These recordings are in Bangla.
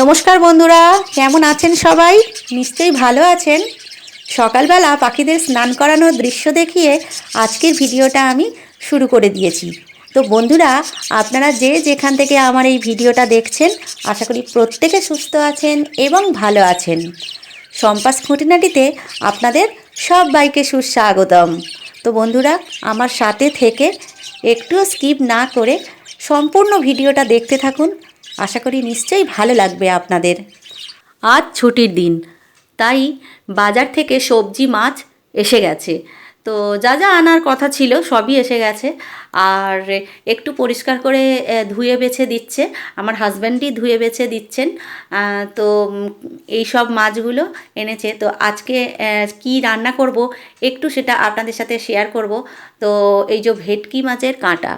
নমস্কার বন্ধুরা, কেমন আছেন সবাই? নিশ্চয়ই ভালো আছেন। সকালবেলা পাখিদের স্নান করানোর দৃশ্য দেখিয়ে আজকের ভিডিওটা আমি শুরু করে দিয়েছি। তো বন্ধুরা, আপনারা যে যেখান থেকে আমার এই ভিডিওটা দেখছেন, আশা করি প্রত্যেকে সুস্থ আছেন এবং ভালো আছেন। সম্পাস খুঁটিনাটিতে আপনাদের সব বাইকে সুস্বাগতম। তো বন্ধুরা, আমার সাথে থেকে একটুও স্কিপ না করে সম্পূর্ণ ভিডিওটা দেখতে থাকুন। আশা করি নিশ্চয়ই ভালো লাগবে আপনাদের। আজ ছুটির দিন, তাই বাজার থেকে সবজি মাছ এসে গেছে। তো যা যা আনার কথা ছিল সবই এসে গেছে। আর একটু পরিষ্কার করে ধুয়ে বেছে দিচ্ছে। আমার হাজব্যান্ডই ধুয়ে বেছে দিচ্ছেন। তো এই সব মাছগুলো এনেছে। তো আজকে কি রান্না করব একটু সেটা আপনাদের সাথে শেয়ার করব। তো এই যে ভেটকি মাছের কাঁটা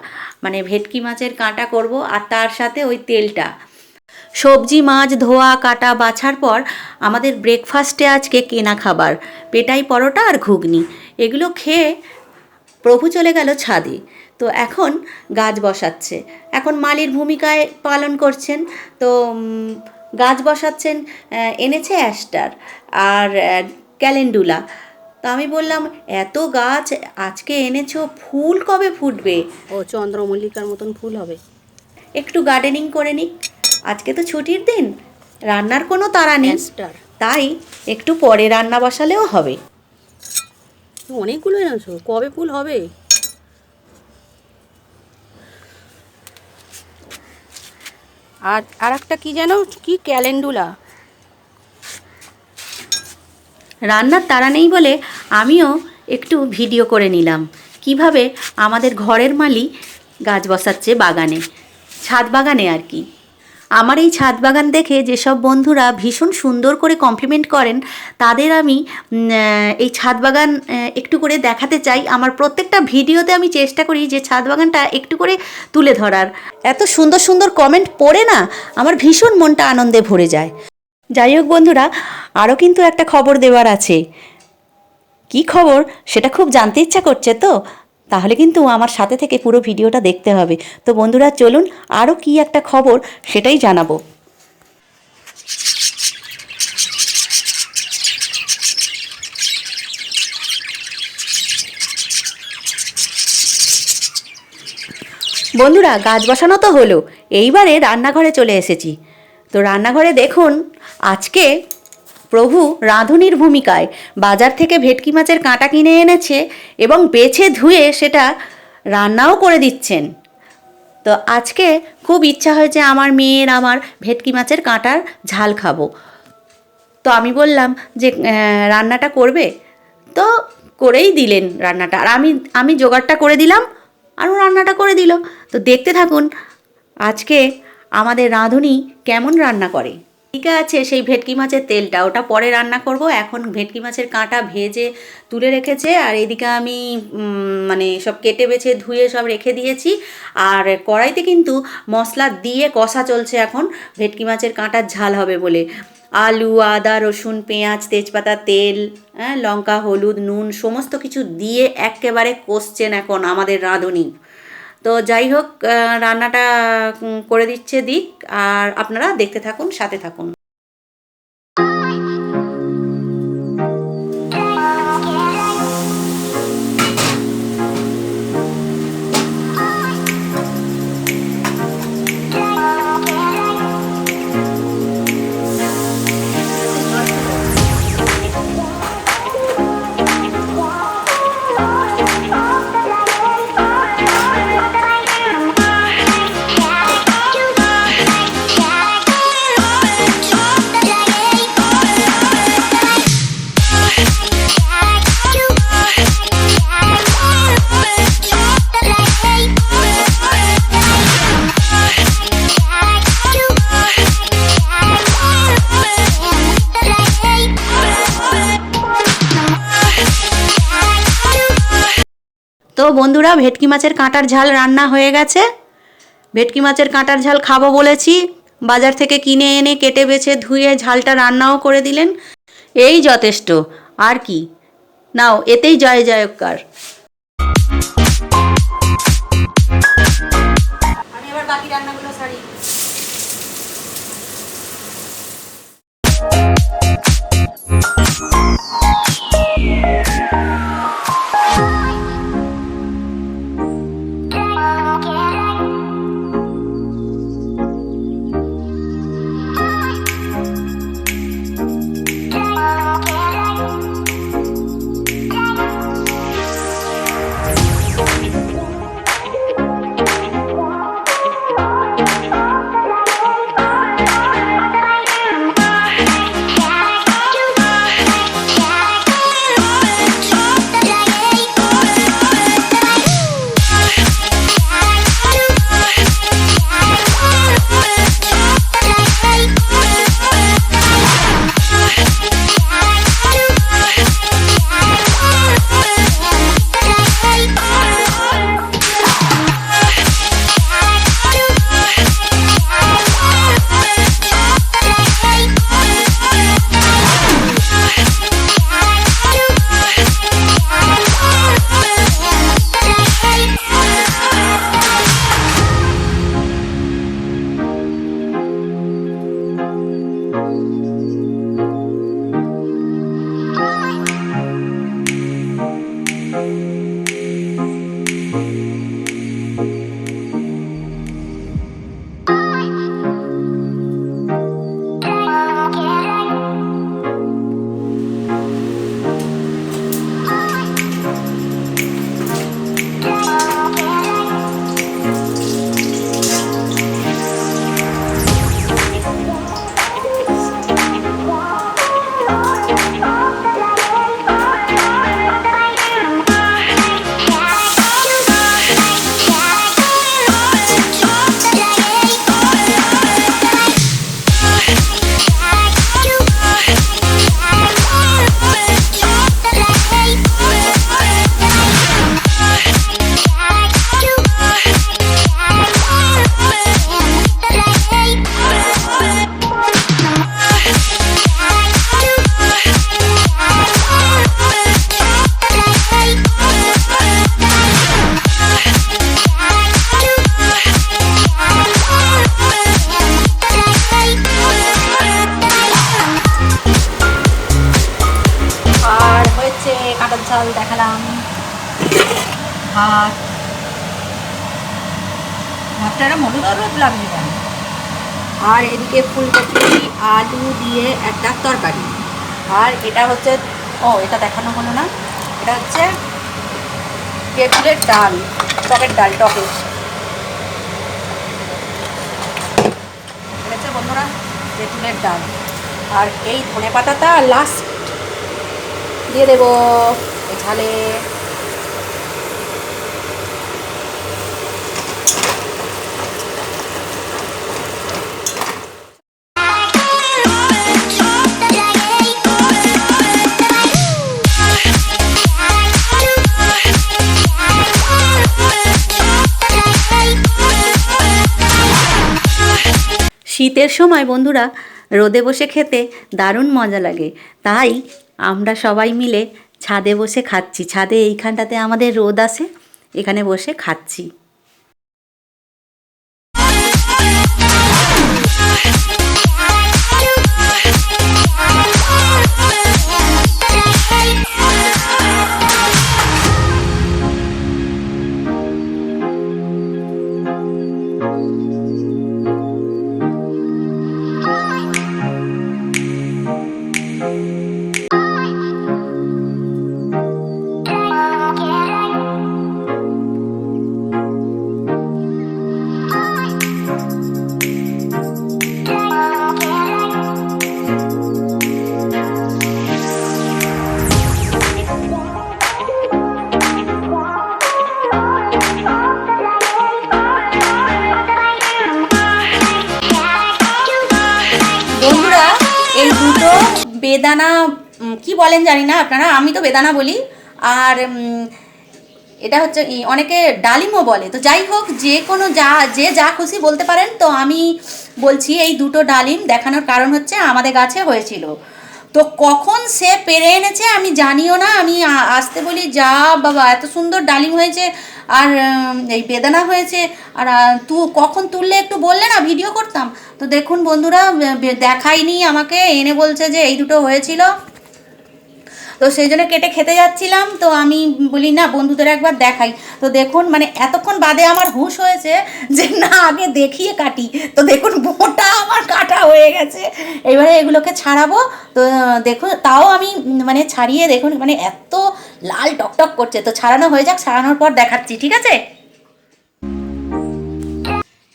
মানে ভেটকি মাছের কাঁটা করব আর তার সাথে ওই তেলটা। সবজি মাছ ধোয়া কাটা বাছার পর আমাদের ব্রেকফাস্টে আজকে কেনা খাবার। পেটাই পরোটা আর ঘুগনি। এগুলো খেয়ে প্রভু চলে গেল ছাদে। তো এখন গাছ বসাচ্ছে। এখন মালির ভূমিকায় পালন করছেন। তো গাছ বসাচ্ছেন এনেছে অ্যাস্টার আর ক্যালেন্ডুলা। তো আমি বললাম এত গাছ আজকে এনেছো ফুল কবে ফুটবে? ও চন্দ্রমল্লিকার মতন ফুল হবে। একটু গার্ডেনিং করে নিক। আজকে তো ছুটির দিন। রান্নার কোনো তাড়া নেই। তাই একটু পরে রান্না বসালেও হবে। অনেকগুলো জানছো কবে ফুল হবে? আর আর একটা কি যেন? কি ক্যালেন্ডুলা? রান্নার তাড়া নেই বলে আমিও একটু ভিডিও করে নিলাম। কীভাবে আমাদের ঘরের মালি গাছ বসাচ্ছে বাগানে। ছাদ বাগানে আর কি। আমার এই ছাদ বাগান দেখে যেসব বন্ধুরা ভীষণ সুন্দর করে কমপ্লিমেন্ট করেন, তাদের আমি এই ছাদ বাগান একটু করে দেখাতে চাই। আমার প্রত্যেকটা ভিডিওতে আমি চেষ্টা করি যে ছাদ বাগানটা একটু করে তুলে ধরার। এত সুন্দর সুন্দর কমেন্ট পড়ে না, আমার ভীষণ মনটা আনন্দে ভরে যায়। যাই হোক বন্ধুরা, আরও কিন্তু একটা খবর দেওয়ার আছে। কি খবর? সেটা খুব জানতে ইচ্ছা করছে তো? তাহলে কিন্তু আমার সাথে থেকে পুরো ভিডিওটা দেখতে হবে। তো বন্ধুরা, চলুন আরও কি একটা খবর সেটাই জানাব। বন্ধুরা, গাছ বসানো তো হলো। এইবারে রান্নাঘরে চলে এসেছি। তো রান্নাঘরে দেখুন, আজকে প্রভু রাঁধুনির ভূমিকায় বাজার থেকে ভেটকি মাছের কাঁটা কিনে এনেছে এবং বেছে ধুয়ে সেটা রান্নাও করে দিচ্ছেন। তো আজকে খুব ইচ্ছা হয়েছে আমার মেয়ের আমার ভেটকি মাছের কাঁটার ঝাল খাব। তো আমি বললাম যে রান্নাটা করবে? তো করেই দিলেন রান্নাটা। আর আমি আমি জোগাড়টা করে দিলাম আর রান্নাটা করে দিল। তো দেখতে থাকুন আজকে আমাদের রাঁধুনি কেমন রান্না করে। ঠিক আছে, সেই ভেটকি মাছের তেলটা। ওটা পরে রান্না করব। এখন ভেটকি মাছের কাঁটা ভেজে তুলে রেখেছে। আর এদিকে আমি মানে সব কেটে বেছে ধুয়ে সব রেখে দিয়েছি। আর কড়াইতে কিন্তু মশলা দিয়ে কষা চলছে এখন। ভেটকি মাছের কাঁটার ঝাল হবে বলে। আলু, আদা, রসুন, পেঁয়াজ, তেজপাতা, তেল হ্যাঁ লঙ্কা, হলুদ, নুন, সমস্ত কিছু দিয়ে একেবারে কষছেন এখন আমাদের রাঁধুনি। তো যাই হোক রান্নাটা করে দিচ্ছে দিক আর আপনারা দেখতে থাকুন সাথে থাকুন। বন্ধুরা, ভেটকি মাছের কাঁটার ঝাল রান্না হয়ে গেছে। ভেটকি মাছের কাঁটার ঝাল খাব বলেছি। বাজার থেকে কিনে এনে কেটে বেছে ধুয়ে ঝালটা রান্নাও করে দিলেন। এই যথেষ্ট। আর কি? নাও, এতেই জয় জয়কার। ভাতটা মধু রোদ লাগছে কেন? আর এদিকে ফুলকপি, আলু দিয়ে একটা তরকারি। আর এটা হচ্ছে, ও, এটা দেখানো হলো না। এটা হচ্ছে তেঁতুলের ডাল, টকের ডাল টকের হচ্ছে বন্ধুরা তেঁতুলের ডাল। আর এই ধনে পাতাটা লাস্ট দিয়ে দেবো ঝালে। শীতের সময় বন্ধুরা, রোদে বসে খেতে দারুণ মজা লাগে। তাই আমরা সবাই মিলে ছাদে বসে খাচ্ছি। ছাদে এইখানটাতে আমাদের রোদ আসে এখানে বসে খাচ্ছি। বেদানা কি বলেন জানি না আপনারা, আমি তো বেদানা বলি। আর এটা হচ্ছে অনেকে ডালিমও বলে। তো যাই হোক, যে কোনো যা, যে যা খুশি বলতে পারেন, তো আমি বলছি এই দুটো ডালিম দেখানোর কারণ হচ্ছে আমাদের গাছে হয়েছিল। তো কখন সে পেরে এনেছে আমি জানিও না, আমি আসতে বলি, যা বাবা, এত সুন্দর ডালিম হয়েছে আর এই বেদানা হয়েছে। আর তু কখন তুললে একটু বললে না? ভিডিও করতাম। তো দেখুন বন্ধুরা দেখায়নি আমাকে। এনে বলছে যে এই দুটো হয়েছিল। তো সেই জন্য কেটে খেতে যাচ্ছিলাম। তো আমি বলি, না, বন্ধুদের একবার দেখাই। তো দেখুন মানে এতক্ষণ বাদে আমার হুঁশ হয়েছে যে, না, আগে দেখিয়ে কাটি। তো দেখুন, বোটা আমার কাটা হয়ে গেছে। এবারে এগুলোকে ছাড়াবো। তো দেখুন, তাও আমি মানে ছাড়িয়ে দেখুন মানে এত লাল টকটক করছে, তো ছাড়ানো হয়ে যাক, ছাড়ানোর পর দেখাচ্ছি, ঠিক আছে?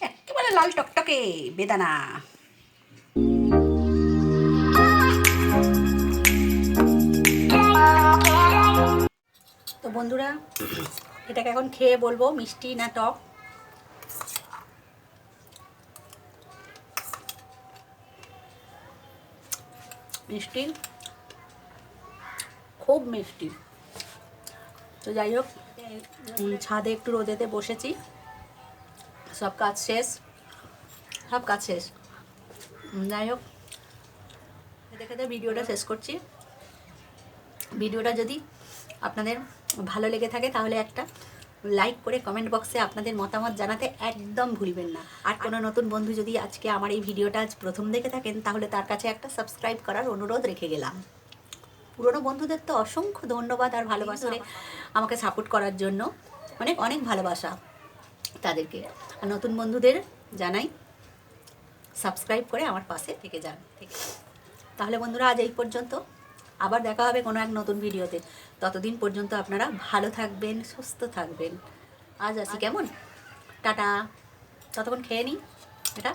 একেবারে লাল টকটকে বেদানা। তো বন্ধুরা, এটাকে এখন খেয়ে বলব, মিষ্টি না টক। মিষ্টি। খুব মিষ্টি। তো যাই হোক ছাদে একটু রোদেতে বসেছি। সব কাজ শেষ। সব কাজ শেষ। যাই হোক, খেতে ভিডিওটা শেষ করছি। ভিডিওটা যদি আপনাদের ভালো লেগে থাকে, তাহলে একটা লাইক করে কমেন্ট বক্সে আপনাদের মতামত জানাতে একদম ভুলবেন না। আর কোনো নতুন বন্ধু যদি আজকে আমার এই ভিডিওটা আজ প্রথম দেখে থাকেন, তাহলে তার কাছে একটা সাবস্ক্রাইব করার অনুরোধ রেখে গেলাম। পুরনো বন্ধুদের তো অসংখ্য ধন্যবাদ আর ভালোবাসা আমাকে সাপোর্ট করার জন্য। অনেক অনেক ভালোবাসা তাদেরকে। আর নতুন বন্ধুদের জানাই সাবস্ক্রাইব করে আমার পাশে থেকে যান তাহলে বন্ধুরা আজ এই পর্যন্ত। আবার দেখা হবে কোনো এক নতুন ভিডিওতে। ততদিন পর্যন্ত আপনারা ভালো থাকবেন সুস্থ থাকবেন। আজ আসি কেমন? টাটা। ততক্ষণ খেয়ে নিই। এটা